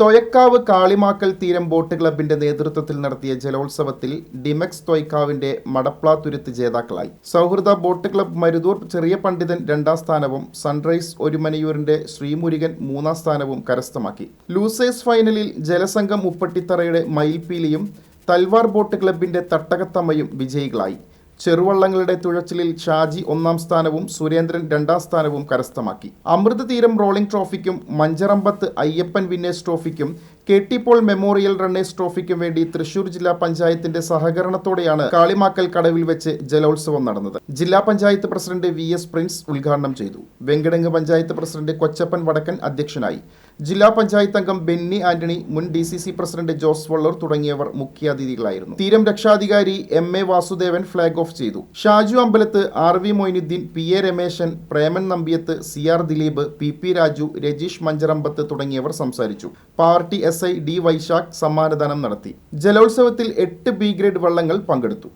തൊയക്കാവ് കാളിമാക്കൽ തീരം ബോട്ട് ക്ലബിന്റെ നേതൃത്വത്തിൽ നടത്തിയ ജലോത്സവത്തിൽ ഡിമെക്സ് തൊയ്ക്കാവിന്റെ മടപ്ലാ തുരുത്ത് ജേതാക്കളായി. സൗഹൃദ ബോട്ട് ക്ലബ് മരുതൂർ ചെറിയ പണ്ഡിതൻ രണ്ടാം സ്ഥാനവും സൺറൈസ് ഒരുമനയൂരിന്റെ ശ്രീമുരുകൻ മൂന്നാം സ്ഥാനവും കരസ്ഥമാക്കി. ലൂസേഴ്സ് ഫൈനലിൽ ജലസംഘം ഉപ്പട്ടിത്തറയുടെ മയിൽപീലിയും തൽവാർ ബോട്ട് ക്ലബിന്റെ തട്ടകത്തമ്മയും വിജയികളായി. ചെറുവള്ളങ്ങളുടെ തുഴച്ചിലിൽ ഷാജി ഒന്നാം സ്ഥാനവും സുരേന്ദ്രൻ രണ്ടാം സ്ഥാനവും കരസ്ഥമാക്കി. അമൃത തീരം റോളിംഗ് ട്രോഫിക്കും Mancharambath Ayyappan winners ട്രോഫിക്കും K T Paul memorial runners ട്രോഫിക്കും വേണ്ടി തൃശൂർ ജില്ലാ പഞ്ചായത്തിന്റെ സഹകരണത്തോടെയാണ് കാളിമാക്കൽ കടവിൽ വെച്ച് ജലോത്സവം നടന്നത്. ജില്ലാ panchayat president V S Prince ഉദ്ഘാടനം ചെയ്തു. വെങ്കടങ്ങ് പഞ്ചായത്ത് പ്രസിഡന്റ് കൊച്ചപ്പൻ വടക്കൻ അധ്യക്ഷനായി. ജില്ലാ പഞ്ചായത്ത് അംഗം ബെന്നി ആന്റണി മുൻ D C C president Jose Vallur തുടങ്ങിയവർ മുഖ്യാതിഥികളായിരുന്നു. തീരം രക്ഷാധികാരി M A Vasudevan flag off ചെയ്തു. Shaju Ambalath R V Moinuddin P A Rameshan Preman Nambiyath C R Dileep P P Raju Rajeesh Mancharambath തുടങ്ങിയവർ സംസാരിച്ചു. Party S I D Vaishakh സമ്മാനദാനം നടത്തി. ജലോത്സവത്തിൽ എട്ട് B grade വള്ളങ്ങൾ പങ്കെടുത്തു.